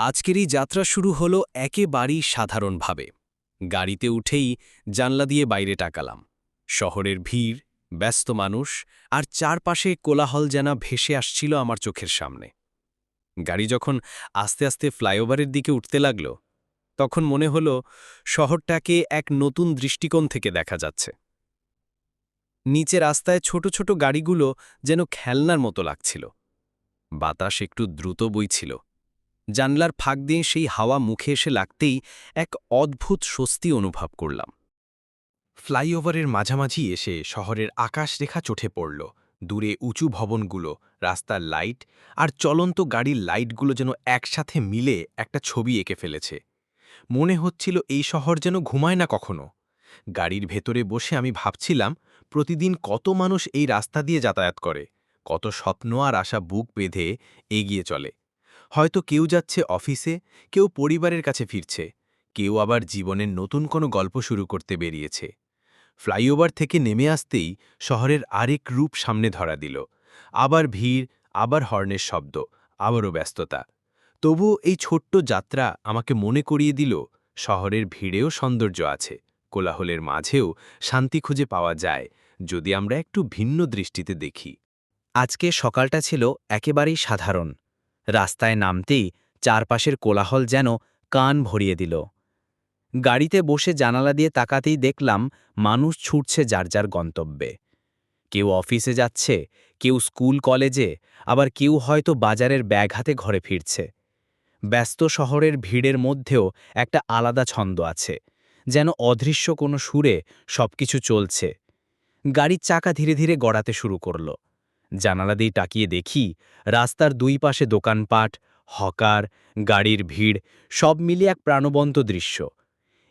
আজকের এই যাত্রা শুরু হলো একেবারেই সাধারণভাবে। গাড়িতে উঠেই জানলা দিয়ে বাইরে টাকালাম শহরের ভিড়, ব্যস্ত মানুষ আর চারপাশে কোলাহল যেন ভেসে আসছিল আমার চোখের সামনে। গাড়ি যখন আস্তে আস্তে ফ্লাইওভারের দিকে উঠতে লাগল, তখন মনে হল শহরটাকে এক নতুন দৃষ্টিকোণ থেকে দেখা যাচ্ছে। নিচে রাস্তায় ছোট ছোট গাড়িগুলো যেন খেলনার মতো লাগছিল। বাতাস একটু দ্রুত বইছিল। জানলার ফাঁক দিয়ে সেই হাওয়া মুখে এসে লাগতেই এক অদ্ভুত স্বস্তি অনুভব করলাম। ফ্লাইওভারের মাঝামাঝি এসে শহরের আকাশরেখা চোখে পড়ল। দূরে উঁচু ভবনগুলো, রাস্তার লাইট আর চলন্ত গাড়ির লাইটগুলো যেন একসাথে মিলে একটা ছবি এঁকে ফেলেছে। মনে হচ্ছিল এই শহর যেন ঘুমায় না কখনো। গাড়ির ভেতরে বসে আমি ভাবছিলাম, প্রতিদিন কত মানুষ এই রাস্তা দিয়ে যাতায়াত করে, কত স্বপ্ন আর আশা বুক বেঁধে এগিয়ে চলে। হয়তো কেউ যাচ্ছে অফিসে, কেউ পরিবারের কাছে ফিরছে, কেউ আবার জীবনের নতুন কোনো গল্প শুরু করতে বেরিয়েছে। ফ্লাইওভার থেকে নেমে আসতেই শহরের আরেক রূপ সামনে ধরা দিল। আবার ভিড়, আবার হর্নের শব্দ, আবারও ব্যস্ততা। তবু এই ছোট্ট যাত্রা আমাকে মনে করিয়ে দিল, শহরের ভিড়েও সৌন্দর্য আছে, কোলাহলের মাঝেও শান্তি খুঁজে পাওয়া যায়, যদি আমরা একটু ভিন্ন দৃষ্টিতে দেখি। আজকে সকালটা ছিল একেবারেই সাধারণ। রাস্তায় নামতেই চারপাশের কোলাহল যেন কান ভরিয়ে দিল। গাড়িতে বসে জানালা দিয়ে তাকাতেই দেখলাম মানুষ ছুটছে যার যার গন্তব্যে। কেউ অফিসে যাচ্ছে, কেউ স্কুল কলেজে, আবার কেউ হয়তো বাজারের ব্যাগ হাতে ঘরে ফিরছে। ব্যস্ত শহরের ভিড়ের মধ্যেও একটা আলাদা ছন্দ আছে, যেন অদৃশ্য কোনো সুরে সবকিছু চলছে। গাড়ির চাকা ধীরে ধীরে গড়াতে শুরু করল। জানালা দিয়ে তাকিয়ে দেখি রাস্তার দুই পাশে দোকানপাট, হকার, গাড়ির ভিড়, সব মিলিয়ে এক প্রাণবন্ত দৃশ্য।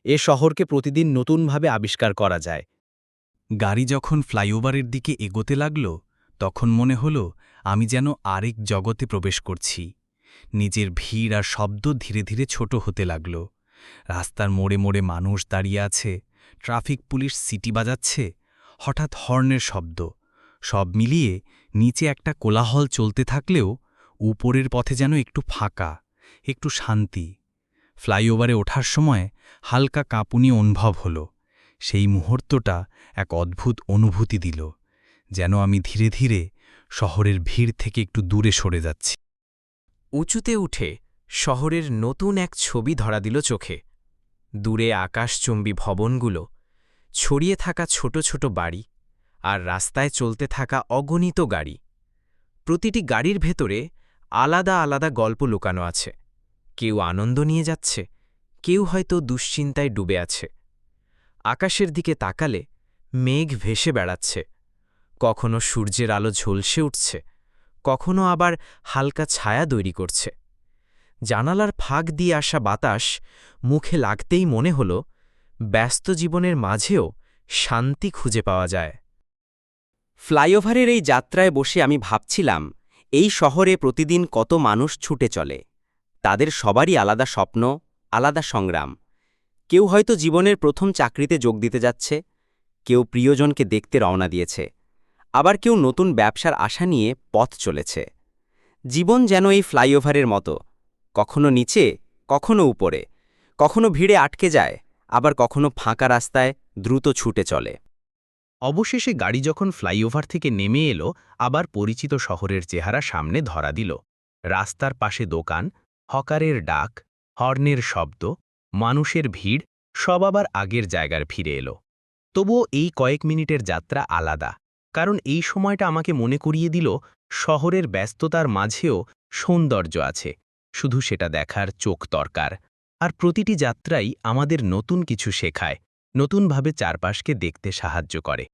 এ শহরকে প্রতিদিন নতুনভাবে আবিষ্কার করা যায়। গাড়ি যখন ফ্লাইওভারের দিকে এগোতে লাগল, তখন মনে হল আমি যেন আরেক জগতে প্রবেশ করছি। নিজের ভিড় আর শব্দ ধীরে ধীরে ছোট হতে লাগল। রাস্তার মোড়ে মোড়ে মানুষ দাঁড়িয়ে আছে, ট্রাফিক পুলিশ সিটি বাজাচ্ছে, হঠাৎ হর্নের শব্দ। সব মিলিয়ে নিচে একটা কোলাহল চলতে থাকলেও উপরের পথে যেন একটু ফাঁকা, একটু শান্তি। ফ্লাইওভারে ওঠার সময় হালকা কাঁপুনি অনুভব হল। সেই মুহূর্তটা এক অদ্ভুত অনুভূতি দিল, যেন আমি ধীরে ধীরে শহরের ভিড় থেকে একটু দূরে সরে যাচ্ছি। উঁচুতে উঠে শহরের নতুন এক ছবি ধরা দিল চোখে। দূরে আকাশচুম্বী ভবনগুলো, ছড়িয়ে থাকা ছোট ছোট বাড়ি আর রাস্তায় চলতে থাকা অগণিত গাড়ি। প্রতিটি গাড়ির ভেতরে আলাদা আলাদা গল্প লুকানো আছে। কেউ আনন্দ নিয়ে যাচ্ছে, কেউ হয়তো দুশ্চিন্তায় ডুবে আছে। আকাশের দিকে তাকালে মেঘ ভেসে বেড়াচ্ছে। কখনো সূর্যের আলো ঝলসে উঠছে, কখনো আবার হালকা ছায়া তৈরি করছে। জানালার ফাঁক দিয়ে আসা বাতাস মুখে লাগতেই মনে হল, ব্যস্ত জীবনের মাঝেও শান্তি খুঁজে পাওয়া যায়। ফ্লাইওভারের এই যাত্রায় বসে আমি ভাবছিলাম, এই শহরে প্রতিদিন কত মানুষ ছুটে চলে। তাদের সবারই আলাদা স্বপ্ন, আলাদা সংগ্রাম। কেউ হয়তো জীবনের প্রথম চাকরিতে যোগ দিতে যাচ্ছে, কেউ প্রিয়জনকে দেখতে রওনা দিয়েছে, আবার কেউ নতুন ব্যবসার আশা নিয়ে পথ চলেছে। জীবন যেন এই ফ্লাইওভারের মতো, কখনো নিচে, কখনো উপরে, কখনো ভিড়ে আটকে যায়, আবার কখনো ফাঁকা রাস্তায় দ্রুত ছুটে চলে। অবশেষে গাড়ি যখন ফ্লাইওভার থেকে নেমে এলো, আবার পরিচিত শহরের চেহারা সামনে ধরা দিল। রাস্তার পাশে দোকান, হকারের ডাক, হর্নের শব্দ, মানুষের ভিড়, সব আবার আগের জায়গার ফিরে এলো। তবুও এই কয়েক মিনিটের যাত্রা আলাদা, কারণ এই সময়টা আমাকে মনে করিয়ে দিল, শহরের ব্যস্ততার মাঝেও সৌন্দর্য আছে, শুধু সেটা দেখার চোখ দরকার, আর প্রতিটি যাত্রাই আমাদের নতুন কিছু শেখায়। নতুনভাবে চারপাশকে দেখতে সাহায্য করে।